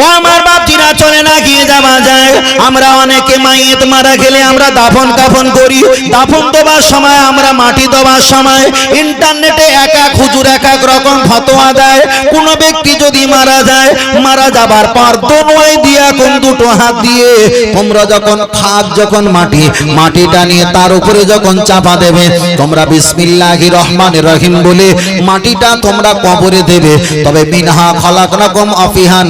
ও আমার বাপজিরা চলে না গিয়ে যাওয়া যায়। আমরা অনেকে মাইয়েত মারা গেলে আমরা দাফন কাফন করি। দাফন দেওয়ার সময়, আমরা মাটি দেওয়ার সময়, ইন্টারনেটে এক এক হুজুর, এক এক রকম ফতোয়া দেয়। কোনো ব্যক্তি যদি মারা যায়, মারা যাবার পর দোনোই দিয়া কোন দুটো হাত দিয়ে, তোমরা যখন খাদ যখন মাটি, মাটিটা নিয়ে তার উপরে যখন চাপা দেবে, তোমরা বিসমিল্লাহির রহমানির রহিম বলে মাটিটা তোমরা কবরে দেবে। তবে মিনহা খলাকনাকুম আফিহা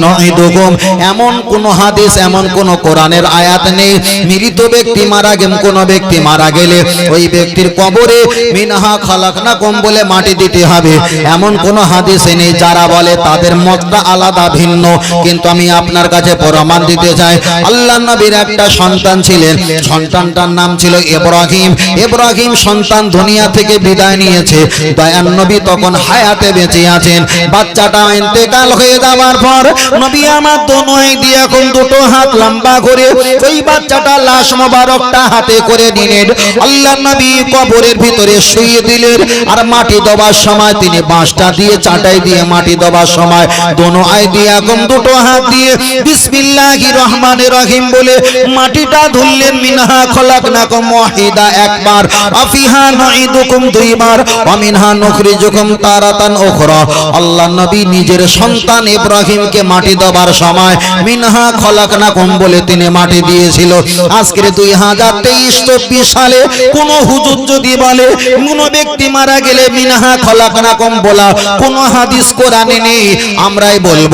নহিদুকুম এমন কোন হাদিস, এমন কোন কোরআনের আয়াত নেই। মৃত ব্যক্তি মারা গেম কোন ব্যক্তি মারা গেলে, ওই ব্যক্তির কবরে মিনহা খলাকনাকুম বলে মাটি দিতে হবে। এমন কোন হাদিস নেই, যারা বলে তাদের মতটা আলাদা, ভিন্ন। কিন্তু আমি আপনার কাছে প্রমাণ দিতে চাই। আল্লাহ নবীর একটা সন্তান ছিলেন। সন্তানটার নাম ছিল ইব্রাহিম। ইব্রাহিম সন্তান দুনিয়া থেকে বিদায় নিয়েছে। দয়ান নবী তখন হায়াতে বেঁচে আছেন। বাচ্চাটা ইন্তেকাল হয়ে যাওয়ার পর নবী আমার দোনোই দিয়ে এখন দুটো হাত লম্বা করে ওই বাচ্চাটা লাশ মোবারকটা হাতে করে নিলেন। আল্লাহ নবী কবরের ভিতরে শুয়ে দিলেন আর মাটি দেওয়ার সময় তিনি বাঁশটা দিয়ে, চাটাই দিয়ে মাটি দেওয়ার সময় দোনো আয় দিয়ে এখন দুটো হাত দিয়ে বিসমিল্লাহির রহমানির রহিম বলে মাটিটা ধুললেন মিনহা খলাকনাকুম ওয়াহিদা একবার। আফিহা নাইদুকুম দুইবার, ওয়া মিনহা নুখরিজুকুম তারাতান উখরা। আল্লাহ নবী নিজের সন্তান ইব্রাহিমকে মাটি দেওয়ার সময়। মিনহা খলাকনাকুম বলে তিনি মাটি দিয়েছিল। আজকের দুই হাজার তেইশ চব্বিশ সালে কোন হুজুর যদি বলে, কোন ব্যক্তি মারা গেলে মিনহা খলাকনাকুম বলা কোন হাদিস কোরআনে নেই। আমরাই বলব,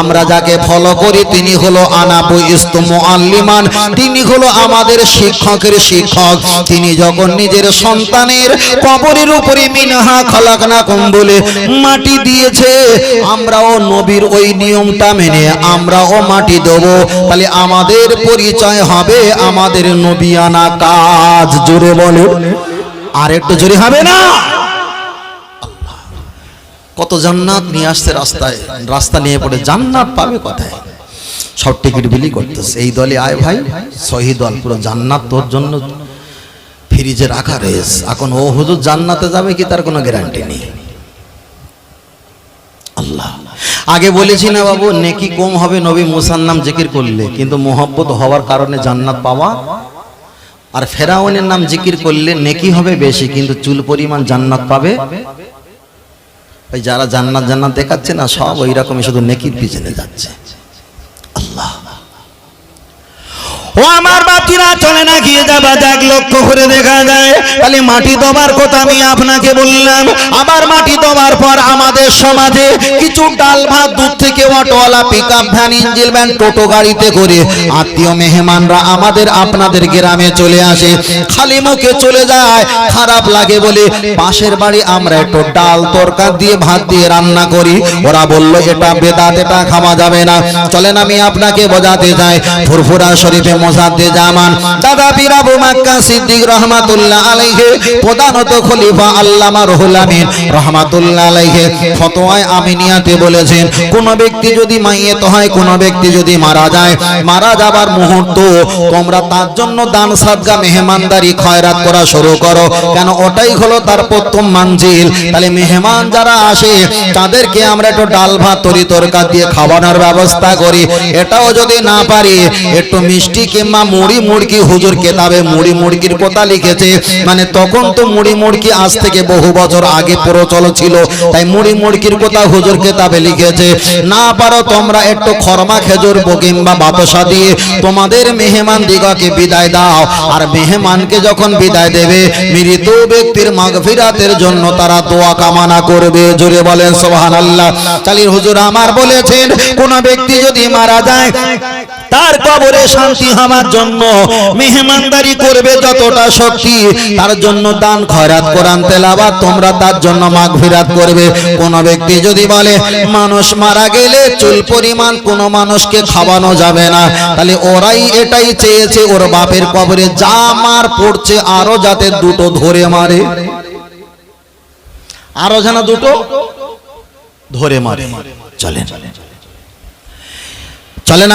আমরা যাকে ফলো করি তিনি হলো আনাবু ইস্তমু আল্লিমান তিনি হলো আমাদের শিক্ষকের শিক্ষক। তিনি যখন নিজের সন্তানের কবরের উপরে মিনহা খলাকনাকুম বলে মাটি দিয়েছে, আমরাও নবীর ওই নিয়মটা মেনে আমরাও মাটি দেবো। তাহলে আমাদের পরিচয় হবে আমাদের নবিয়ানা কাজ। জোরে বলে। আর একটু জোরে হবে না? কত জান্নাত নিয়ে আসছে রাস্তায়। রাস্তা নিয়ে পড়ে জান্নাত পাবে কোথায়? সব টিকিট বিলি করতেছে। এই দলে আয় ভাই, সহি দল, পুরো জান্নাত তোর জন্য ফ্রিজে রাখা রয়েছে। এখন ও হুজুর জান্নাতে যাবে কি তার কোনো গ্যারান্টি নেই? আল্লাহ। আগে বলেছি না বাবু, নেকি কম হবে নবী মুসার নাম জিকির করলে, কিন্তু মোহব্বত হওয়ার কারণে জান্নাত পাওয়া। আর ফেরাউনের নাম জিকির করলে নেকি হবে বেশি, কিন্তু চুল পরিমাণ জান্নাত পাবে। যারা জান্নাত জান্নাত দেখাচ্ছে না, সব ওই রকমই শুধু নেকির পিছনে যাচ্ছে আল্লাহ ও আমার বাতিরা চলে না, গিয়ে যাবা, যাক, লক্ষ্য করে দেখা যায়। তাহলে মাটি দেওয়ার কথা আমি আপনাকে বললাম। আবার মাটি দেওয়ার পর আমাদের সমাজে কিছু ডাল ভাত, দুধ থেকে অটোওয়ালা pick up van engine van টোটো গাড়িতে করে আত্মীয় মেহমানরা আমাদের, আপনাদের গ্রামে চলে আসে। খালি মুখে চলে যায়, খারাপ লাগে বলে পাশের বাড়ি আমরা একটু ডাল তরকার দিয়ে ভাত দিয়ে রান্না করি। ওরা বলল, এটা বেদাত, এটা খাওয়া যাবে না। চলেন, আমি আপনাকে বোঝাতে যাই ফুরফুরা শরীফে মোসাদ্দে জামান, দাদা পীর আবু মাক্কা সিদ্দিক রহমাতুল্লাহ আলাইহি, প্রধানত খলিফা আল্লামা রুহুল আমিন রহমাতুল্লাহ আলাইহি, ফতোয়ায় আমিনিয়াতে বলেছেন, কোন ব্যক্তি যদি মাইয়েত হয়, কোন ব্যক্তি যদি মারা যায়, মারা যাবার মুহূর্ত, তোমরা তার জন্য দান সাদগা মেহমানদারি খয়রাত করা শুরু করো। কেন ওটাই হলো তার প্রথম মানজিল? তাহলে মেহমান যারা আসে, তাদেরকে আমরা একটু ডাল ভাত তরি দিয়ে খাওয়ানোর ব্যবস্থা করি। এটাও যদি না পারি, একটু মিষ্টি কিংবা মুড়ি মুড়কি হুজুর কেতাবে মুড়ি মুড়কির কথা লিখেছে। মানে তখন তো মুড়ি মুড়কি আজ থেকে বহু বছর আগে প্রচল ছিল। তাই মুড়ি মুড়কির কথা হুজুর কেতাবে লিখেছে। না পারো তোমরা একটু খরমা খেজুর কিংবা বাতাসা দিয়ে তোমাদের মেহমান বিদায় দাও। আর মেহমানকে যখন বিদায় দেবে, মৃত ব্যক্তির মাগফিরাতের জন্য তারা দোয়া কামনা করবে। জোরে বলেন, সুবহানাল্লাহ। চালির হুজুর আমার বলেছেন, কোন ব্যক্তি যদি মারা যায়, তার কবরে শান্তি হওয়ার জন্য মেহমানদারি করবে যতটা শক্তি, তার জন্য দান, খয়রাত, কোরআন, তেলাওয়াত তোমরা তার জন্য মাগফিরাত করবে। কোন ব্যক্তি যদি বলে, মানুষ মারা গেলে চুল পরিমাণ কোন মানুষকে খাওয়ানো যাবে না, তাহলে ওরাই এটাই চেয়েছে, ওর বাপের কবরে যা মার পড়ছে আরও যাতে দুটো ধরে মারে। আরও যেন দুটো ধরে মারে। চলেন চলেন।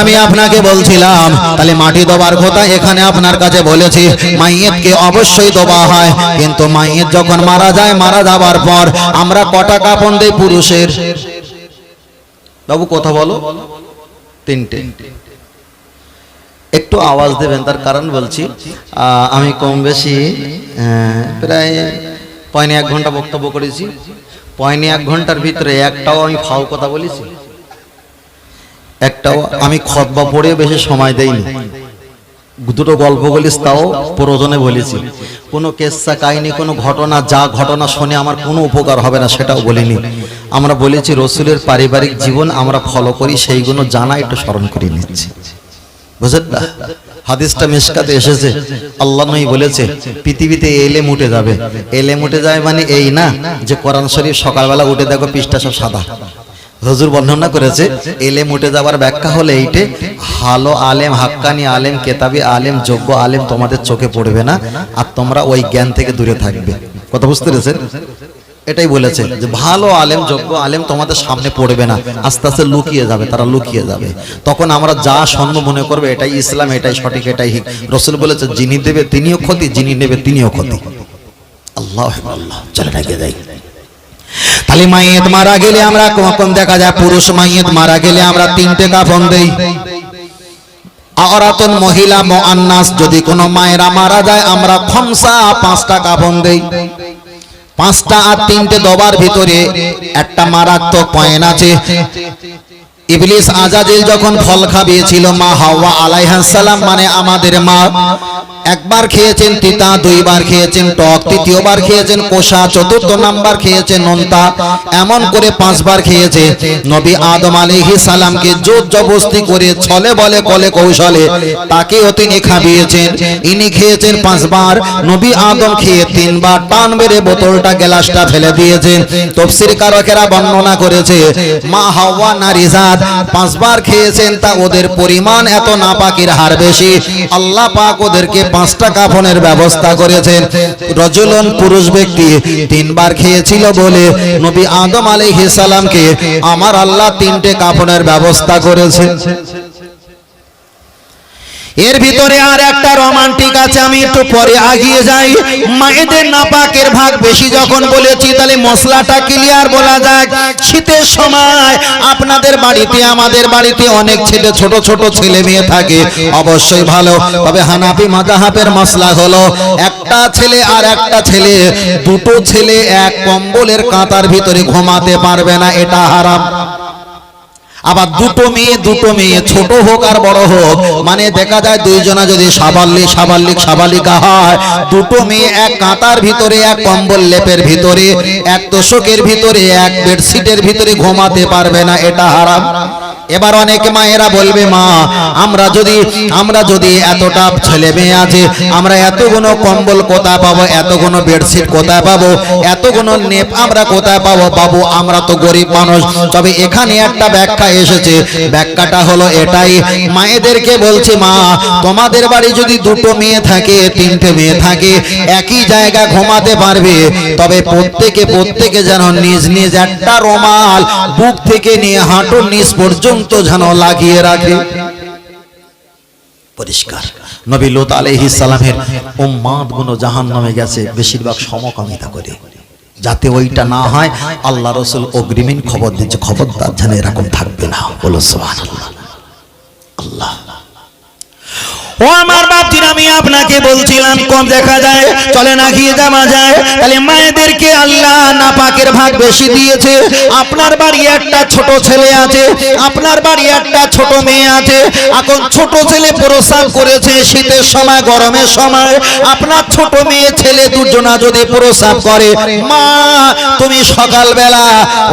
আমি আপনাকে বলছিলাম, তাহলে মাটি দেবার কথা এখানে আপনার কাছে বলেছি। মাইয়েতকে অবশ্যই দেওয়া হয়। কিন্তু মাইয়েত যখন মারা যায়, মারা যাবার পর আমরা কটা কাপন দেই পুরুষের? বাবু, কথা বলো। তিনটে। একটু আওয়াজ দেবেন, তার কারণ বলছি। আমি কম বেশি প্রায় পয়নি এক ঘণ্টা বক্তব্য করেছি। পয়নি এক ঘণ্টার ভিতরে একটাও আমি ফাও কথা বলেছি। একটাও আমি খতবা পড়ে বেশি সময় দেইনি। দুটো গল্প বলিস তাও প্রয়োজনে বলেছি। কোনো কেসা কাহিনী কোনো ঘটনা যা ঘটনা শুনে আমার কোনো উপকার হবে না সেটাও বলিনি। আমরা বলেছি রসুলের পারিবারিক জীবন আমরা ফলো করি সেইগুলো জানা একটু স্মরণ করে নিচ্ছি। বুঝলেন না? হাদিসটা মিসকাতে এসেছে। আল্লাহ নই বলেছে পৃথিবীতে এলে মুটে যাবে। এলে মুটে যায় মানে এই না যে কোরআন শরীফ সকালবেলা উঠে দেখো পৃষ্ঠা সব সাদা। হজুর বর্ণনা করেছে, এলে মুটে যাবার ব্যাখ্যা হলে এইটে ভালো আলেম, হাক্কানি আলেম, কেতাবি আলেম, যোগ্য আলেম তোমাদের চোখে পড়বে না, আর তোমরা ওই জ্ঞান থেকে দূরে থাকবে। কথা বুঝতে পেরেছেন? এটাই বলেছে যে, ভালো আলেম, যোগ্য আলেম তোমাদের সামনে পড়বে না, আস্তে আস্তে লুকিয়ে যাবে, তারা লুকিয়ে যাবে। তখন আমরা যা স্বর্ণ মনে করবে, এটাই ইসলাম, এটাই সঠিক, এটাই হিক রসুল বলেছে, যিনি দেবে তিনিও ক্ষতি, যিনি নেবে তিনিও ক্ষতি। আল্লাহ আল্লাহ, চলে না যাই। তাহলে মাইয়েত মারা গেলে আমরা কখন দেখা যায়? পুরুষ মাইয়েত মারা গেলে আমরা তিনটে কাফন দেই। আওরাতন মহিলা মোয়ান্নাস যদি কোনো মায়েরা মারা যায়, আমরা খমসা পাঁচটা কাফন দেই। পাঁচটা আর তিনটে দবার ভিতরে একটা মারাত্মক পয়েন্ট আছে। ইবলিস আজাদিল যখন ফল খাবিয়েছিল মা হাওয়া আলাইহাস সালাম মানে আমাদের মা একবার খেয়েছেন তিতা, দুইবার খেয়েছেন টক, তৃতীয়বার খেয়েছেন কোষা, চতুর্থ নাম্বার খেয়েছেন নোনতা, এমন করে পাঁচবার খেয়েছে। নবী আদম আলাইহিস সালামকে জোর জবস্তি করে ছলে বলে, কলে কৌশলে তাকেও তিনি খাবিয়েছেন। ইনি খেয়েছেন পাঁচবার, নবী আদম খেয়ে তিনবার টান মেরে বোতলটা, গ্লাসটা ফেলে দিয়েছেন। তফসির কারকেরা বর্ণনা করেছে, মা হাওয়া নারীজাত পাঁচবার খেয়েছেন তা ওদের পরিমাণ এত নাপাকির হার বেশি। আল্লাহ পাক ওদেরকে পাঁচটা কাফনের ব্যবস্থা করেছেন। রজলন পুরুষ ব্যক্তি তিনবার খেয়েছিল বলে নবী আদম আলী সালামকে আমার আল্লাহ তিনটে কাফনের ব্যবস্থা করেছে এর ভিতরে আর একটা রোমান্টিক আছে, আমি একটু পরে আগিয়ে যাই। মায়েদের নাপাকের ভাগ বেশি যখন বলেছি, তাহলে মশলাটা ক্লিয়ার বলা যাক। শীতের সময় আপনাদের বাড়িতে, আমাদের বাড়িতে অনেক ছেলে, ছোট ছোট ছেলে মেয়ে থাকে। অবশ্যই ভালো। তবে হানাফি মাজাহাবের মশলা হলো, একটা ছেলে আর একটা ছেলে, দুটো ছেলে এক কম্বলের কাঁতার ভিতরে ঘুমাতে পারবে না, এটা হারাম। আবার দুটো মেয়ে দুটো মেয়ে, ছোট হোক আর বড় হোক মানে দেখা যায় দুইজনা যদি সাবাল্লিক সাবাল্লিক, সাবালিকা হয়, দুটো মেয়ে এক কাঁতার ভিতরে, এক কম্বল লেপের ভিতরে, এক তোষকের ভিতরে, এক বেডশিটের ভিতরে ঘুমাতে পারবে না, এটা হারাম। এবার অনেক মায়েরা বলবে, মা, আমরা যদি আমরা যদি এতটা ছেলে মেয়ে আছে, আমরা এতগুলো কম্বল কোথায় পাবো এতগুলো বেডশিট কোথায় পাবো এতগুলো নেপ আমরা কোথায় পাবো? বাবু, আমরা তো গরিব মানুষ। তবে এখানে একটা ব্যাখ্যা এসেছে। ব্যাখ্যাটা হলো এটাই। মায়েদেরকে বলছে, মা, তোমাদের বাড়ি যদি দুটো মেয়ে থাকে, তিনটে মেয়ে থাকে, একই জায়গা ঘুমাতে পারবে। তবে প্রত্যেকে প্রত্যেকে যেন নিজ নিজ একটা রোমাল বুক থেকে নিয়ে হাঁটুর নিজ পর্যন্ত যেন লাগিয়ে রাখে। পরিষ্কার। নবী লোত আলাইহিস সালামের উম্মাদগুলো জাহান্নামে গেছে, বেশিরভাগ সমকামিতা করে। যাতে ওইটা না হয়, আল্লাহ রসুল অগ্রিমিন খবর দিচ্ছে, খবরদার যেন এরকম থাকবে না। বলো সুবহানাল্লাহ। আল্লাহ। ও আমার বাপজির, আমি আপনাকে বলছিলাম, কম দেখা যায়, চলে না, গিয়ে যাওয়া যায়। তাহলে মায়েদেরকে আল্লাহ না পাকের ভাগ বেশি দিয়েছে। আপনার বাড়ি একটা ছোট ছেলে আছে, আপনার বাড়ি একটা ছোট মেয়ে আছে। এখন ছোট ছেলে প্রসাব করেছে শীতের সময়, গরমের সময়। আপনার ছোট মেয়ে, ছেলে দুজনা যদি প্রসাব করে, মা, তুমি সকালবেলা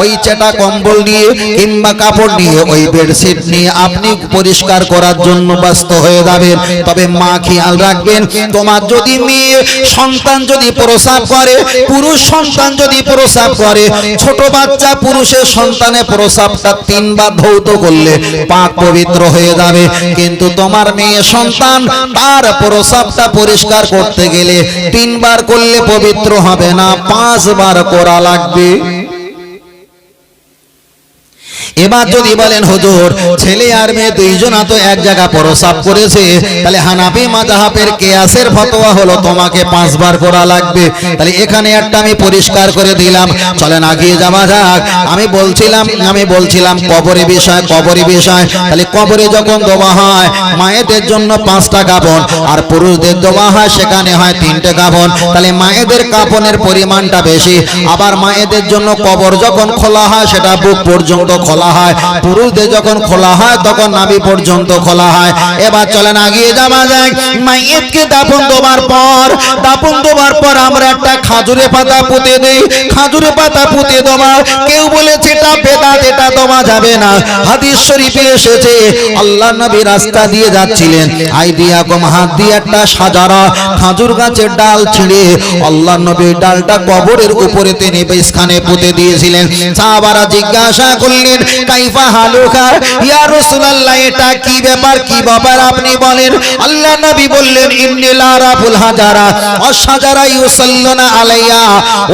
ওই চেটা কম্বল নিয়ে কিংবা কাপড় নিয়ে ওই বেডশিট নিয়ে আপনি পরিষ্কার করার জন্য ব্যস্ত হয়ে যাবেন। তবে মা খেয়াল রাখবেন, তোমার যদি মেয়ে সন্তান যদি প্রসাব করে, পুরুষ সন্তান যদি প্রসাব করে, ছোট বাচ্চা পুরুষের সন্তানে প্রসাবটা তিনবার ধৌত করলে পাক পবিত্র হয়ে যাবে। কিন্তু তোমার মেয়ে সন্তান তার প্রসাবটা পরিষ্কার করতে গেলে তিনবার করলে পবিত্র হবে না, পাঁচবার করা লাগবে। এবার যদি বলেন হুজুর ছেলে আর মেয়ে দুইজনা তো এক জায়গা প্রসাব করেছে। তাহলে হানাফি মাজাহাবের কেয়াসের ফতোয়া হলো তোমাকে পাঁচবার করা লাগবে। তাহলে এখানে একটা আমি পরিষ্কার করে দিলাম। চলেন আগিয়ে যাওয়া যাক। আমি বলছিলাম আমি বলছিলাম কবরে বিষয় কবরে বিষয়। তাহলে কবরে যখন দেওয়া হয় মায়েদের জন্য পাঁচটা কাপড় আর পুরুষদের দেওয়া হয় সেখানে হয় তিনটে কাপড় তাহলে মায়েদের কাপনের পরিমাণটা বেশি। আবার মায়েদের জন্য কবর যখন খোলা হয় সেটা বুক পর্যন্ত খোলা হয়। পুরুষদের যখন খোলা হয়, তখন নাভি পর্যন্ত খোলা হয়। এবার চলেন আগিয়ে যাওয়া যায় মাইয়েতকে দাপন দেওয়ার পর দাপন দেওয়ার পর আমরা একটা খাজুরে পাতা পুঁতে দেই। খাজুরে পাতা পুঁতে দেওয়া কেউ বলেছে এটা বেদাত এটা দেওয়া যাবে না। হাদিস শরীফে এসেছে, আল্লাহ নবী রাস্তা দিয়ে যাচ্ছিলেন। আই দিয়া কম, হাত দিয়ে একটা সাজারা, খাজুর গাছের ডাল ছিঁড়ে আল্লাহ নবী ডালটা কবরের উপরে তিনি স্থানে পুঁতে দিয়েছিলেন। সাহাবারা জিজ্ঞাসা করলেন কাইফা হালুকা? ইয়া রাসূলুল্লাহ, এটা কি ব্যাপার? কি ব্যাপার আপনি বলেন? আল্লাহ নবী বললেন ইন্নিলা রাফুল হাজারা, অসাজারা ইউসাল্লুনা আলাইয়া।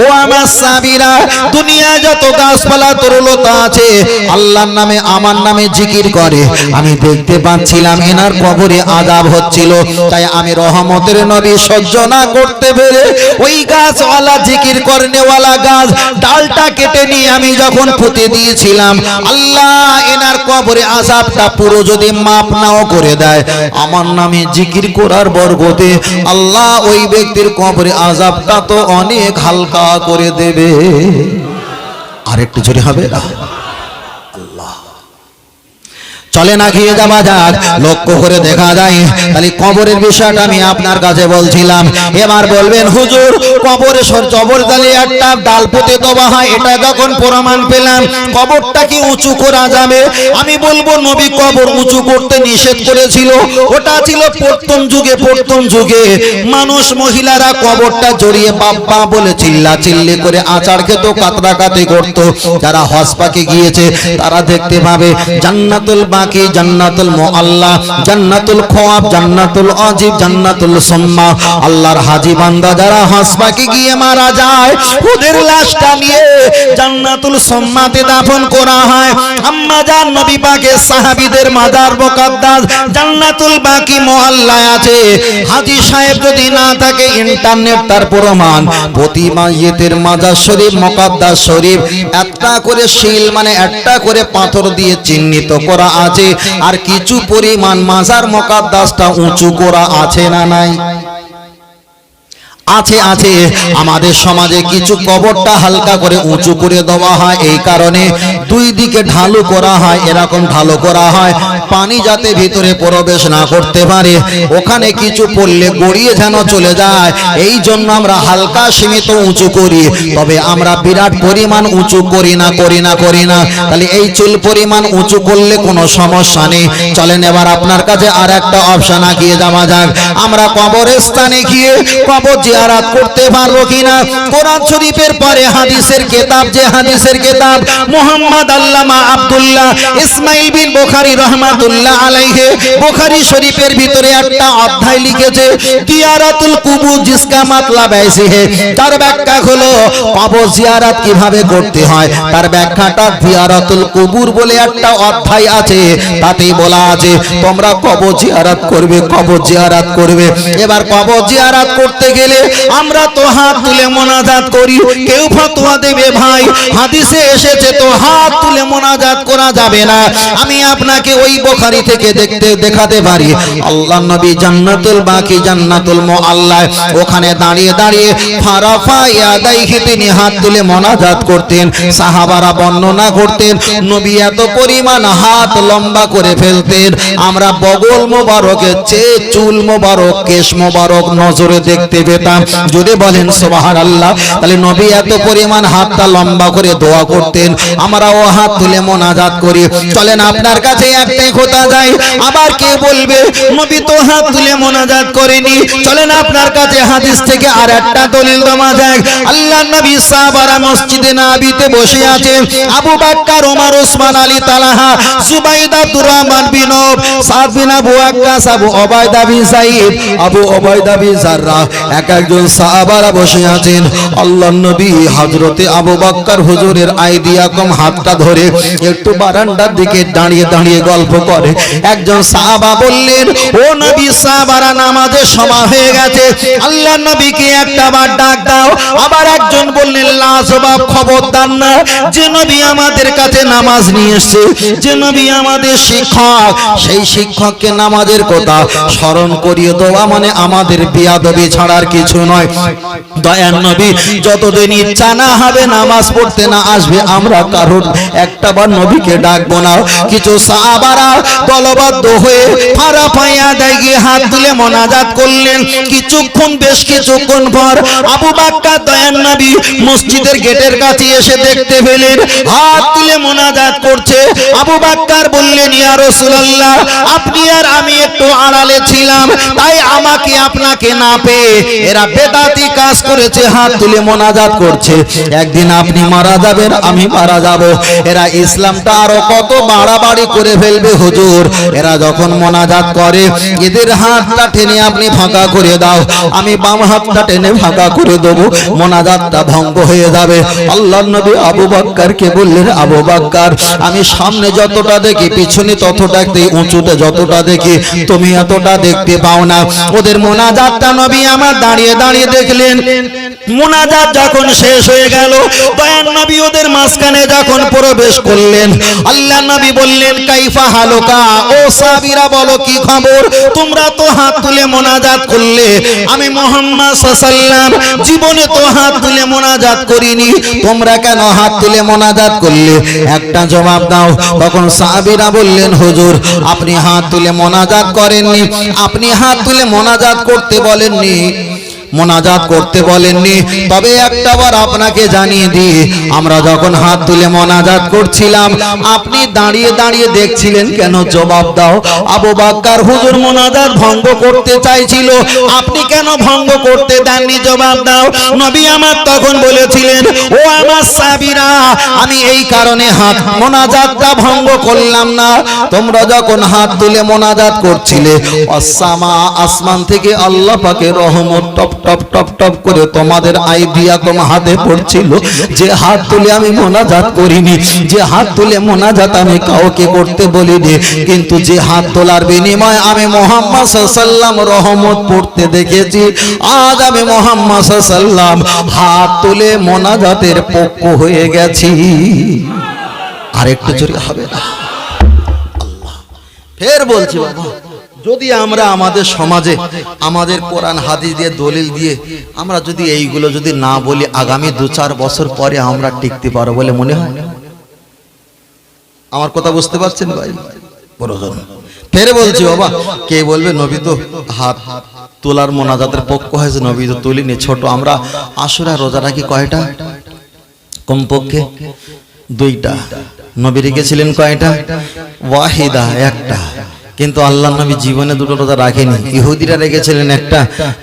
ও আমার সাবিরা দুনিয়া যত গাছপালা, তরুলতা আছে, আল্লাহর নামে, আমার নামে জিকির করে। আমি দেখতে পাচ্ছিলাম, এনার কবরে আযাব হচ্ছিল। তাই আমি রহমতের নবী সহ্য না করতে পেরে ওই গাছওয়ালা জিকির করনেওয়ালা গাছ ডালটা কেটে নিয়ে আমি যখন পুঁতে দিয়েছিলাম আল্লাহ এনার কবরে আজাবটা পুরো যদি মাপ নাও করে দেয়। আমার নামে জিকির করার বরগতে আল্লাহ ওই ব্যক্তির কবরে আজাবটা তো অনেক হালকা করে দেবে। আরেকটু জোরে হবে চলে না গিয়ে যাওয়া যাক, লক্ষ্য করে দেখা যায়। তাহলে কবরের বিষয়টা আমি আপনার কাছে বলছিলাম। এবার বলবেন, হুজুর, কবরে সর জবর তালে একটা ডাল পুঁতে দেওয়া হয়, এটা যখন প্রমাণ পেলাম, কবরটা কি উঁচু করা যাবে? আমি বলব, নবী কবর উঁচু করতে নিষেধ করেছিল। ওটা ছিল প্রথম যুগে প্রথম যুগে। মানুষ, মহিলারা কবরটা জড়িয়ে বাপ্পা বলে চিল্লা চিল্লি করে আচার খেত, কাতরাকাতি করত। যারা হজ পাকে গিয়েছে, তারা দেখতে পাবে, জান্নাতুল বাকি জান্নাতুল মুআল্লা জান্নাতুল খোয়াব, জান্নাতুল আজিব, জান্নাতুল সুম্মা আল্লাহর হাজী বান্দা যারা হজ গিয়ে মারা যায় ওদের লাশটা নিয়ে জান্নাতুল সুম্মাতে দাফন করা হয়। আম্মা জান নবী পাকের সাহাবীদের মাজার মুকদ্দাস জান্নাতুল বাকি মুআল্লায় আছে। হাজী সাহেব যদি না থাকে, ইন্টারনেট তার প্রমাণ। প্রতি মাইয়েতের মাজার শরীফ, মুকদ্দাস শরীফ, একটা করে শিল মানে একটা করে পাথর দিয়ে চিহ্নিত করা আছে। আর কিছু পরিমাণ মাজার মকাদ্দাসটা উঁচু করা আছে না নাই? আছে আছে। আমাদের সমাজে কিছু কবরটা হালকা করে উঁচু করে দেওয়া হয় এই কারণে দুই দিকে ঢালু করা হয়, এরকম ঢালু করা হয়। পানি যাতে ভিতরে প্রবেশ না করতে পারে, ওখানে কিছু পড়লে গড়িয়ে যেন চলে যায়। এই জন্য আমরা হালকা সীমিত উঁচু করি, তবে আমরা বিরাট পরিমাণ উঁচু করি না করি না করি না। তাহলে এই চুল পরিমাণ উঁচু করলে কোনো সমস্যা নেই। চলেন এবার আপনার কাছে আর একটা অপশন আগিয়ে যাওয়া যাক। আমরা কবরের স্থানে গিয়ে কবর জিয়ারাত করতে পারব কিনা? কোরআন শরীফের পরে হাদিসের কিতাব, যে হাদিসের কিতাব, মোহাম্মদ মোহাম্মদ বলা আছে তোমরা কব জিয়ারাত করবে কব জিয়ারাত করবে। এবার কব জিয়ারাত করতে গেলে আমরা তো হাত তুলে মোনাজাত করি। কেউ ফতোয়া দেবে, ভাই, হাদিসে এসেছে তো হাত তুলে মোনাজাত করা যাবে না। আমি আপনাকে ওই বোখারি থেকে দেখতে, দেখাতে পারি। আল্লাহ নবী জান্নাতুল বাকি জান্নাতুল মুআল্লা ওখানে দাঁড়িয়ে দাঁড়িয়ে ফারাফা ইয়াদাইহি তিনি হাত তুলে মোনাজাত করতেন। সাহাবারা বর্ণনা করতেন, নবী এত পরিমাণ হাত লম্বা করে ফেলতেন। আমরা বগল মোবারকের চেয়ে চুল মোবারক, কেশ মোবারক নজরে দেখতে পেতাম। যদি বলেন সোবাহার আল্লাহ তাহলে নবী এত পরিমাণ হাতটা লম্বা করে দোয়া করতেন। আমরা ও হাত তুলে মোনাজাত করি। চলেন, আপনার কাছে একটাই খোতা যায় আবার কে বলবে, নবী তো হাত তুলে মোনাজাত করেনি। চলেন, আপনার কাছে হাদিস থেকে আর একটা দলিল দেওয়া যায় আল্লাহ নবী সাহাবারা মসজিদে নাবিতে বসে আছে আবু বাক্কার, ওমর, ওসমান, আলী, তালাহা, সুবাইদ, আব্দুর রহমান বিন সাদ বিন আবু আক্কাস, আবু ওবায়দা বিন সাইদ আবু ওবায়দা বিন জাররা। এক একজন সাহাবারা বসে আছেন। আল্লাহ নবী হযরতে আবু বকর হুজুরের আইডিয়া কম হাত হাতটা ধরে একটু বারান্দার দিকে দাঁড়িয়ে দাঁড়িয়ে গল্প করে। একজন সাহাবা বললেন, ও নবী সাহাবারা, নামাজের সময় হয়ে গেছে। আল্লাহ নবীকে একটা বার ডাক দাও। আবার একজন বললেন লাজবাব খবরদার না। যে নবী আমাদের কাছে নামাজ নিয়ে এসেছে, যে নবী আমাদের শিক্ষক, সেই শিক্ষককে নামাজের কথা স্মরণ করিয়ে দেওয়া মানে আমাদের বিয়াদবি ছাড়ার কিছু নয়। দয়ার নবী, যতদিন ইচ্ছা না হবে, নামাজ পড়তে না আসবে, আমরা কারোর একটা নবীকে ডাকবো না কিছু সাহাবারা দলবদ্ধ হয়ে ফারা পাইয়া দেয় গিয়ে হাত করলেন। কিছুক্ষণ, বেশ কিছুক্ষণ পর আবু বাক্কা দয়ার নবী মসজিদের গেটের কাছে এসে দেখতে পেলেন, হাত মোনাজাত করছে। আবু বাক্কার বললেন, ইয়া আপনি আর আমি একটু আড়ালে ছিলাম, তাই আমাকে আপনাকে না পেয়ে এরা বেদাতি কাজ করেছে, হাত তুলে মোনাজাত করছে। একদিন আপনি মারা যাবেন, আমি মারা যাব। এরা ইসলামটা আরও কত বাড়াবাড়ি করে ফেলবে, হুজুর। এরা যখন মোনাজাত করে, এদের হাতটা টেনে আপনি ফাঁকা করে দাও। আমি বাম হাতটা টেনে ফাঁকা করে দেবো, মোনাজাতটা ভঙ্গ হয়ে যাবে। আল্লাহ নবী আবু বাক্কারকে বললেন, আবু বাক্কার, আমি সামনে যতটা দেখি, পিছনে ততটা দেখি, উঁচুতে যতটা দেখি, তুমি এতটা দেখতে পাও না। ওদের মোনাজাতটা নবী আমার দাঁড়িয়ে দাঁড়িয়ে দেখলেন। মোনাজাত যখন শেষ হয়ে গেল দয়ান নবী ওদের মাঝখানে যখন প্রবেশ করলেন। আল্লাহ নবী বললেন, কাইফা হালুকা? ও সাবিরা বলো কি খবর? তোমরা তো হাত তুলে মোনাজাত করলে। আমি মোহাম্মদ সাল্লাম জীবনে তো হাত তুলে মোনাজাত করিনি। তোমরা কেন হাত তুলে মোনাজাত করলে? একটা জবাব দাও। তখন সাহাবীরা বললেন, হুজুর, আপনি হাত তুলে মোনাজাত করেননি। আপনি হাত তুলে মোনাজাত করতে বলেননি। মোনাজাত করতে বলেননি। তবে একটা বার আপনাকে জানিয়ে দিই, আমরা যখন হাত তুলে মোনাজাত করছিলাম, আপনি দাঁড়িয়ে দাঁড়িয়ে দেখছিলেন কেন? জবাব দাও। আবু বাক্কার হুজুর মোনাজাত ভঙ্গ করতে চাইছিল। আপনি কেন ভঙ্গ করতে দেননি? জবাব দাও। নবী আমার তখন বলেছিলেন, ও আমার সাবিরা, আমি এই কারণে হাত, মোনাজাতটা ভঙ্গ করলাম না। তোমরা যখন হাত তুলে মোনাজাত করছিলে আসমান থেকে আল্লাহ পাকে রহমত টপ টপ টপ টপ করে তোমাদের আই দিয়া তোমার হাতে পড়ছিল। যে হাত তুলে আমি মোনাজাত করিনি, যে হাত তুলে মোনাজাত আমি কাউকে করতে বলিনি, কিন্তু যে হাত তোলার বিনিময়ে আমি মোহাম্মদ সাল্লাম রহমত পড়তে দেখেছি, আজ আমি মোহাম্মদ সাল্লাম হাত তুলে মোনাজাতের পক্ষ হয়ে গেছি। আরেকটু জোরে হবে না। আল্লাহ। ফের বলছি বাবা। যদি আমরা আমাদের সমাজে, আমাদের কোরআন, হাদিস দিয়ে, দলিল দিয়ে, আমরা যদি এইগুলো যদি না বলি, আগামী দু চার বছর পরে আমরা টিকতে পারো বলে মনে হয়? আমার কথা বুঝতে পারছেন ভাই? প্রয়োজন। ফের বলছি, বাবা, কে বলবে? নবী তো হাত তোলার মোনাজাতের পক্ষ হয়েছে, নবী তো তুলিনি। ছোট আমরা আসুরা রোজা রাখি কয়টা? কমপক্ষে দুইটা। নবী রেখেছিলেন কয়টা? ওয়াহিদা একটা। কিন্তু আল্লাহ নবী জীবনে দুটো রোজা রাখেনি। ইহুদিরা রেখেছিলেন একটা,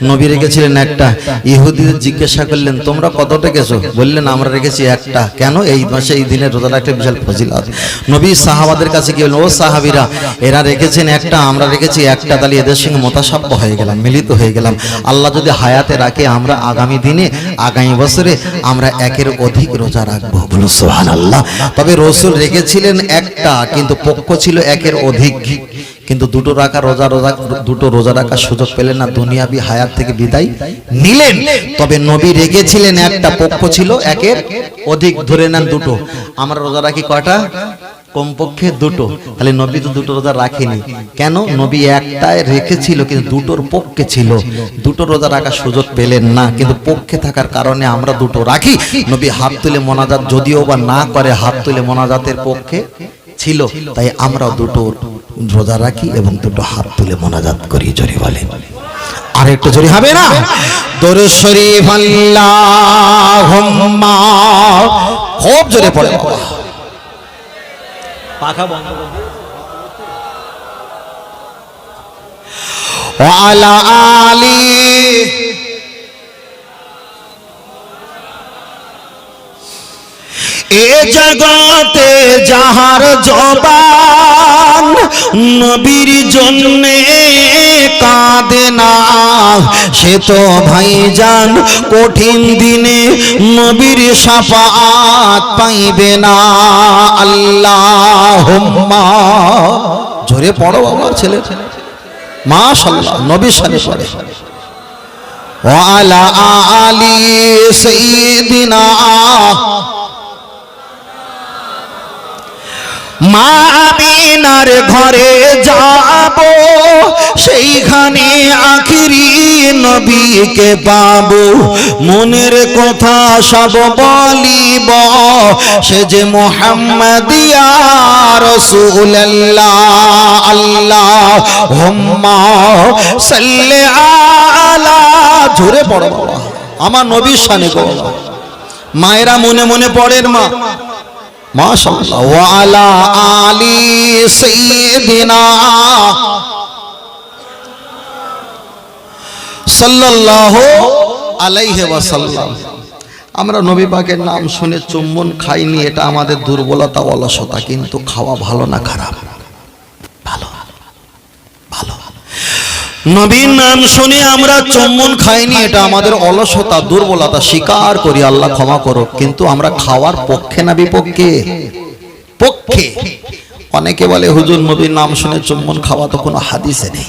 নবী রেখেছিলেন একটা। ইহুদিদের জিজ্ঞাসা করলেন, তোমরা কত রেখেছো? বললেন, আমরা রেখেছি একটা। কেন? এই মাসে, এই দিনে রোজা রাখতে বিশাল ফজিলত। নবী সাহাবাদের কাছে বললেন, ও সাহাবিরা, এরা রেখেছেন একটা, আমরা রেখেছি একটা। তাহলে এদের সঙ্গে মতাসাব্য হয়ে গেলাম, মিলিত হয়ে গেলাম। আল্লাহ যদি হায়াতে রাখে, আমরা আগামী দিনে, আগামী বছরে, আমরা একের অধিক রোজা রাখব। সোহান আল্লাহ তবে রসুল রেখেছিলেন একটা, কিন্তু পক্ষ ছিল একের অধিক। কিন্তু দুটো রাখা রোজা রোজা দুটো রোজা রাখার সুযোগ পেলেন না, দুনিয়াবি হায়াত থেকে বিদায় নিলেন। তবে নবী রেখেছিলেন একটা পক্ষ ছিল একের অধিক, ধরে নেন দুটো। আমরা রোজা রাখি কয়টা? কমপক্ষে দুটো। তাহলে নবী তো দুটো রোজা রাখেনি। কেন? নবী একটায় রেখেছিল, কিন্তু দুটোর পক্ষে ছিল। দুটো রোজা রাখার সুযোগ পেলেন না, কিন্তু পক্ষে থাকার কারণে আমরা দুটো রাখি। নবী হাত তুলে মোনাজাত, যদিও বা না করে, হাত তুলে মোনাজাতের পক্ষে ছিল, তাই আমরা দুটো রোজা রাখি এবং দুটো হাত তুলে মোনাজাত করি জোরে বলে আর একটু জোরে হবে না? দরুদ শরীফ আল্লাহুম্মা। খুব জোরে পড়ে বাবা। পাখা বন্ধ ওয়ালা আলী। এ জগতে যাহার জবান নবীর জন্যে কাঁদে না সে তো ভাইজান কঠিন দিনে নবীর সাফাত পাইবে না আল্লাহ জোরে পড়ো বাবা ছেলে মাশাল্লাহ নবীর সাথে পড়ে وعلى آل سيدنا মা আমিনার ঘরে যাব, সেইখানে আখিরি নবীকে পাব। মনের কথা সব বলিব, সে যে মোহাম্মদিয়া রসুল্লাহ আল্লাহ হোম্মা সাল্লে আলা। জোরে পড়ো আমার নবীর সানে গো মায়েরা মনে মনে পড়েন মা। আমরা নবী পাকের নাম শুনে চুম্বন খাইনি, এটা আমাদের দুর্বলতা অলসতা কিন্তু খাওয়া ভালো না, খারাপ ভালো ভালো নবীর নাম শুনে আমরা চুম্বন খাইনি এটা আমাদের অলসতা দুর্বলতা স্বীকার করি আল্লাহ ক্ষমা করো কিন্তু আমরা খাওয়ার পক্ষে না বিপক্ষে? পক্ষে। অনেকে বলে হুজুর নবীর নাম শুনে চুম্বন খাওয়া তো কোনো হাদিসে নেই।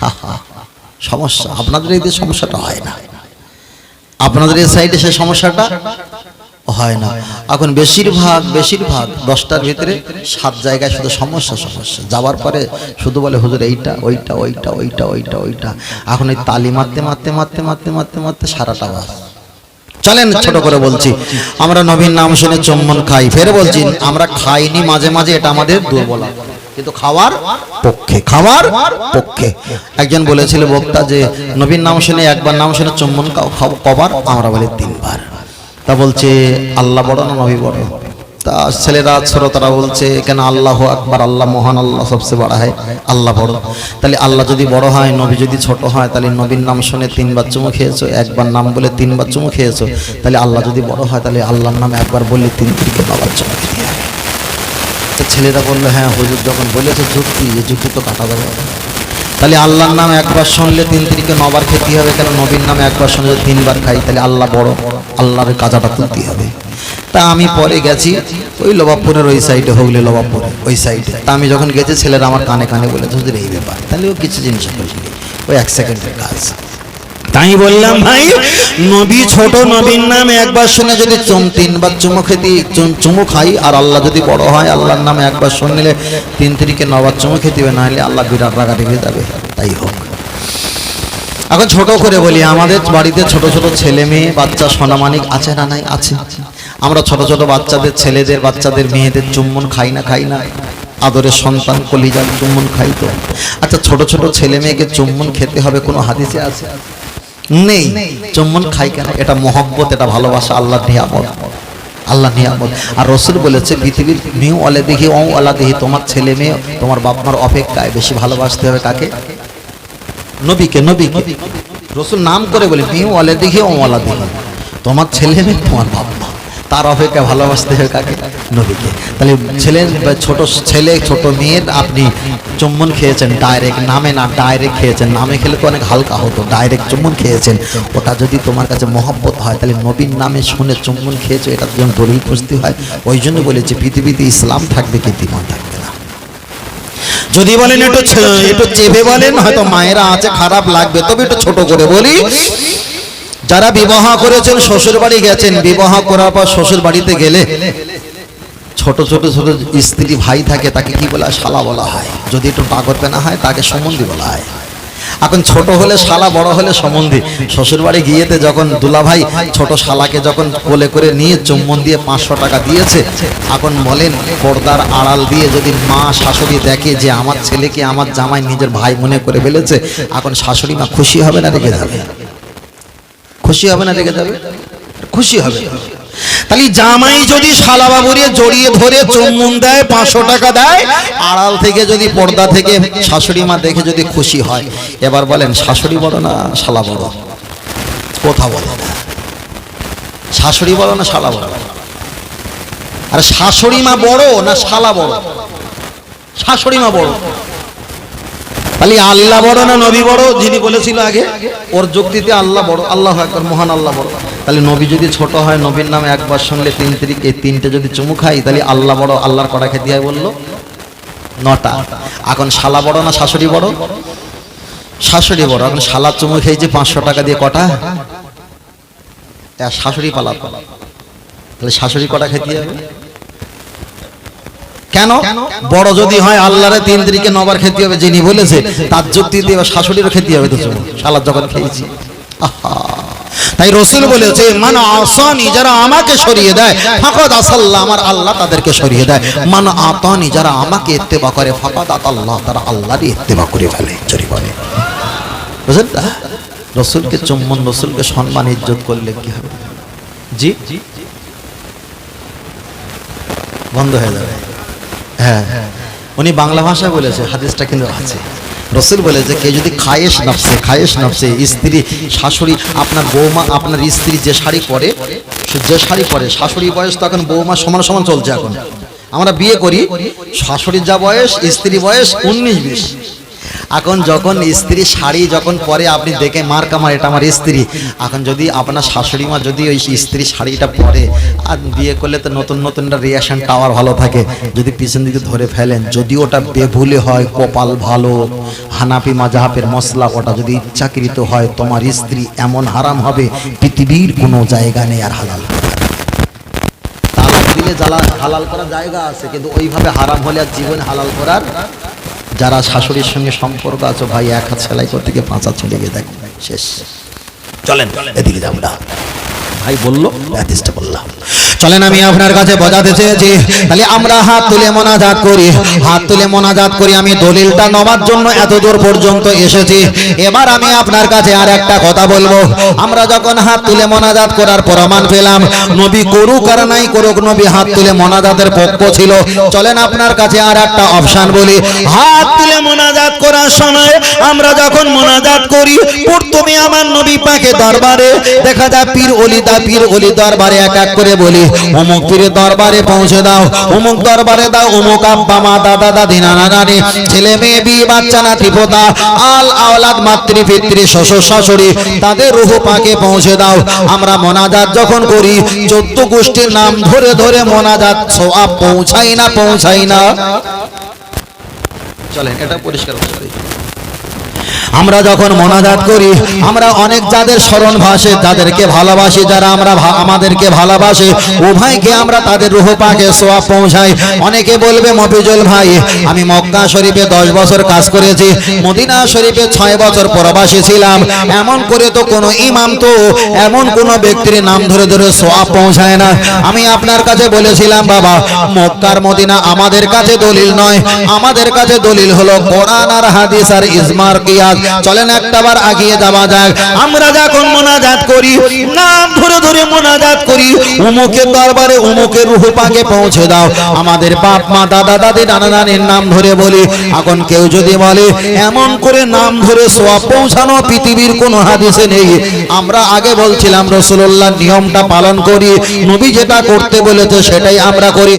হা, হা, সমস্যা। আপনাদের এই সমস্যাটা হয় না। আপনাদের এই সাইডে সে সমস্যাটা? হয় না। এখন বেশিরভাগ বেশিরভাগ দশটার ভিতরে সাত জায়গায় শুধু সমস্যা সমস্যা। যাওয়ার পরে শুধু বলে, হুজুর, এইটা, ওইটা ওইটা ওইটা ওইটা ওইটা। এখন এই তালি মারতে মারতে মারতে মারতে মারতে মারতে সারাটা বাস। চলেন, ছোট করে বলছি। আমরা নবীন নাম শুনে চম্বন খাই। ফের বলছি, আমরা খাইনি মাঝে মাঝে, এটা আমাদের দুর্বলতা কিন্তু খাওয়ার পক্ষে খাওয়ার পক্ষে। একজন বলেছিল বক্তা যে নবীন নাম শুনে একবার নাম শুনে চম্বন কবার? আমরা বলি, তিনবার। তা বলছে, আল্লাহ বড় না নবী বড়। তা ছেলেরা শ্রোতারা বলছে, কেন আল্লাহ আকবার, আল্লাহ মহান, আল্লাহ সবচেয়ে বড়, হয়, আল্লাহ বড়। তাহলে আল্লাহ যদি বড় হয়, নবী যদি ছোট হয়, তাহলে নবীর নাম শুনে তিনবার চুমু খেয়েছো, একবার নাম বলে তিনবার চুমু খেয়েছো, তাহলে আল্লাহ যদি বড় হয়, তাহলে আল্লাহর নাম একবার বললে তিন তিনকে বাবার চুমু ছেলেরা বলল হ্যাঁ হুজুর যখন বলেছে যুক্তি এই যুক্তি তো কাটা দেবে তাহলে আল্লাহর নাম একবার শুনলে তিন তিনকে নবার খেতে হবে, কেন নবীর নামে একবার শুনলে তিনবার খাই, তাহলে আল্লাহ বড়, আল্লাহর কাজাটা তুলতে হবে। তা আমি পরে গেছি, ওই লবাবপুরের ওই সাইডে হুগলি লবাবপুর, ওই সাইডে তা আমি যখন গেছি, ছেলেরা আমার কানে কানে বলে তোদের এই ব্যাপার। তাহলে ও কিছু জিনিস ওই এক সেকেন্ডের কাজ। তাই বললাম ভাই, নবী ছোট নবীর নামে একবার শুনে যদি চুম তিনবার চুমু খেতে চুম- খাই, আর আল্লাহ যদি বড় হয়, আল্লাহর নামে একবার শুনলে তিন তিরিকে নবার চুমু খেতে না হলে আল্লাহ বিরাট রাগা রেখে যাবে। তাই হোক। এখন ছোট করে বলি, আমাদের বাড়িতে ছোট ছোট ছেলে মেয়ে, বাচ্চা সোনামানিক আছে না নাই? আছে। আমরা ছোট ছোট বাচ্চাদের, ছেলেদের, বাচ্চাদের, মেয়েদের চুম্বন খাই না খাই না। আদরের সন্তান কলিজার চুম্বন খাই তো। আচ্ছা ছোট ছোট ছেলে মেয়েকে চুম্বন খেতে হবে কোনো হাদিসে আছে? নেই। চুম্বন খাই কেন? এটা মহব্বত, এটা ভালোবাসা আল্লাহ নিয়ামত। আল্লাহ নিয়ামত। আর রসুল বলেছে, পৃথিবীর মেয়ে অলে দেখি ও অলা দেখি তোমার ছেলে মেয়ে, তোমার বাপ মার অপেক্ষায় বেশি ভালোবাসতে হবে কাকে? নবীকে নবী রসুল নাম করে বলে মেয়ে অলে দেখি ও অলা দেখি তোমার ছেলে মেয়ে, তোমার বাপ মা তার অপেক্ষা ভালোবাসতে হবে কাকে? নবীকে। তাহলে ছেলে ছোট ছেলে, ছোট মেয়ের আপনি চুম্বন খেয়েছেন ডাইরেক্ট নামে না ডাইরেক্ট খেয়েছেন, নামে খেলে তো অনেক হালকা হতো ডাইরেক্ট চুম্বন খেয়েছেন। ওটা যদি তোমার কাছে মহব্বত হয়, তাহলে নবীর নামে শুনে চুম্বন খেয়েছো, এটা যেমন দলিল খুঁজতে হয়। ওই জন্য বলেছে, পৃথিবীতে ইসলাম থাকবে কি দিমান থাকবে না। যদি বলেন একটু একটু চেপে বলেন, হয়তো মায়েরা আছে, খারাপ লাগবে, তবে একটু ছোট করে বলি যারা বিবাহ করেছেন শ্বশুর বাড়ি গেছেন, বিবাহ করার পর শ্বশুর বাড়িতে গেলে ছোট ছোট ছোট স্ত্রী ভাই থাকে, তাকে কি বলা শালা বলা হয়। যদি একটু টাগর পেনা হয়, তাকে সম্বন্ধী বলা হয়। এখন ছোট হলে শালা, বড় হলে সম্বন্ধী শ্বশুর বাড়ি গিয়েতে যখন দুলাভাই ছোট শালাকে যখন কোলে করে নিয়ে চুম্বন দিয়ে পাঁচশো টাকা দিয়েছে, এখন বলেন, পর্দার আড়াল দিয়ে যদি মা শাশুড়ি দেখে যে আমার ছেলেকে আমার জামাই নিজের ভাই মনে করে ফেলেছে, এখন শাশুড়ি মা খুশি হবে না, রেগে যাবে? খুশি হবে না রেগে যাবে খুশি হবে। তাহলে জামাই যদি শালাবাবুরে জড়িয়ে ধরে চুম্বন দেয়, পাঁচশো টাকা দেয়, আড়াল থেকে যদি পর্দা থেকে শাশুড়ি মা দেখে যদি খুশি হয়, এবার বলেন, শাশুড়ি বড় না, শালা বড় কথা বলে না। শাশুড়ি বড় না, শালা বড় আর শাশুড়ি মা বড় না শালা বড়? শাশুড়ি মা বড়। তাহলে আল্লাহ বড় না নবী বড়? যিনি বলেছিল আগে, ওর যুক্তিতে আল্লাহ বড়, আল্লাহ একবার মহান আল্লাহ বড়। তাহলে নবী যদি ছোট হয়, নবীর নামে একবার শুনলে তিন তিরিক, এই তিনটে যদি চুমু খাই, তাহলে আল্লাহ বড়, আল্লাহর কটা খেতে হয় বলল, নটা। এখন শালা বড় না শাশুড়ি বড়? শাশুড়ি বড়। এখন শালা চুমু খেয়েছে পাঁচশো টাকা দিয়ে কটা? শাশুড়ি পালা তাহলে শাশুড়ি কটা খেতে হবে? কেন? বড় যদি হয় আল্লাহরে তিন দিকে নবার খেতে হবে যিনি বলেছে তার যুক্তি দিয়ে শাশুড়িরও খেতে হবে তো শালা যখন খেয়েছি। তাই রসুল বলেছে মান আসানি যারা আমাকে সরিয়ে দেয় ফাকাদ আসাল্লাহ আমার আল্লাহ তাদেরকে সরিয়ে দেয়। মান আতানি যারা আমাকে ইত্তেবা করে ফাকাদ আতাল্লাহ তারা আল্লাহরই ইত্তেবা করে ফেলে চুরি করে। বুঝলেন? রসুলকে চুম্বন রসুলকে সম্মান ইজ্জত করলে কি হবে? জি? বন্ধ হয়ে যাবে। হ্যাঁ উনি বাংলা ভাষায় বলেছে, হাদিসটা কিন্তু আছে। রসুল বলে যে, কে যদি খায়েশ নাপসে খায়েশ নাপসে স্ত্রী, শাশুড়ি, আপনার বৌমা, আপনার স্ত্রী যে শাড়ি পরে যে শাড়ি পরে শাশুড়ি বয়স তো এখন বৌমা সমান সমান চলছে এখন। আমরা বিয়ে করি, শাশুড়ির যা বয়স স্ত্রী বয়স উনিশ বিশ। এখন যখন স্ত্রী শাড়ি যখন পরে আপনি দেখে মার কামার এটা আমার স্ত্রী। এখন যদি আপনার শাশুড়ি মা যদি ওই স্ত্রী শাড়িটা পরে আর বিয়ে করলে তো নতুন নতুন রিয়াকশন টাওয়ার ভালো থাকে। যদি পিছন দিকে ধরে ফেলেন যদি ওটা বেভুলে হয় কপাল ভালো হানাপি মাজাহাপের মশলা ওটা যদি ইচ্ছাকৃত হয় তোমার স্ত্রী এমন হারাম হবে পৃথিবীর কোনো জায়গা নেই আর হালাল। দিলে জ্বালা হালাল করার জায়গা আছে কিন্তু ওইভাবে হারাম হলে আর জীবন হালাল করার যারা শাশুড়ির সঙ্গে সম্পর্ক আছে ভাই এক হাত সেলাই করতে গিয়ে পাঁচ হাত চলে গিয়ে দেখো শেষ। চলেন এদিকে যাব না। ভাই বলল বললাম। চলেন আমি আপনার কাছে বোঝাতে চেয়েছি। তাহলে আমরা হাত তুলে মোনাজাত করি। হাত তুলে মোনাজাত করি, আমি দলিলটা নেওয়ার জন্য এত দূর পর্যন্ত এসেছি। এবার আমি আপনার কাছে আর একটা কথা বলব। আমরা যখন হাত তুলে মোনাজাত করার প্রমাণ পেলাম, নবী করুক আর নাই করুক, নবী হাত তুলে মোনাজাতের পক্ষ ছিল। চলেন আপনার কাছে আর একটা অপশন বলি। হাত তুলে মোনাজাত করার সময় আমরা যখন মোনাজাত করি, প্রথমে আমার নবী পাকে দরবারে, দেখা যায় পীর অলিদা পীর অলি দরবারে এক এক করে বলি অমুক পীরের দরবারে পৌঁছে দাও। অমুক দরবারে দাও। অমুক আব্বা মা দাদা, দাদি, নানা, নানি, ছেলে, মেয়ে, বিয়ে, বাচ্চা, নাতি, পোতা, আল, আওলাদ, মাতৃ, পিতৃ, শ্বশুর, শাশুড়ি, তাদের রুহ পাকে পৌঁছে দাও। আমরা মোনাজাত যখন করি, চোদ্দ গোষ্ঠীর নাম ধরে ধরে মোনাজাত সোয়াব পৌঁছাই না পৌঁছাই না। চলেন, এটা পরিষ্কার। আমরা যখন মোনাজাত করি, আমরা অনেক যাদের স্মরণ ভাসে, যাদেরকে ভালোবাসি, যারা আমরা আমাদেরকে ভালোবাসে, উভয়কে আমরা তাদের রুহ পাকে সোয়া পৌঁছাই। অনেকে বলবে, মফিজুল ভাই, আমি মক্কা শরীফে দশ বছর কাজ করেছি, মদিনা শরীফে ছয় বছর প্রবাসী ছিলাম। এমন করে তো কোনো ইমাম তো এমন কোনো ব্যক্তির নাম ধরে ধরে সোয়া পৌঁছায় না। আমি আপনার কাছে বলেছিলাম, বাবা, মক্কার মদিনা আমাদের কাছে দলিল নয়। আমাদের কাছে দলিল হলো কোরআন আর হাদিস আর ইজমার কিয়াস। চলেন একটাবার আগিয়ে যাওয়া যাক। আমরা যখন মোনাজাত করি, নাম ধরে ধরে মোনাজাত করি। উমুকের দরবারে উমুকের রুহ পাকে পৌঁছে দাও। আমাদের বাপ, মা, দাদা, দাদি, নানা নানির নাম ধরে বলি। এখন কেউ যদি বলে, এমন করে নাম ধরে সোয়া পৌঁছানো পৃথিবীর কোনো হাদিসে নেই। আমরা আগে বলছিলাম রসুল্লাহ নিয়মটা পালন করি। নবী যেটা করতে বলেছে সেটাই আমরা করি।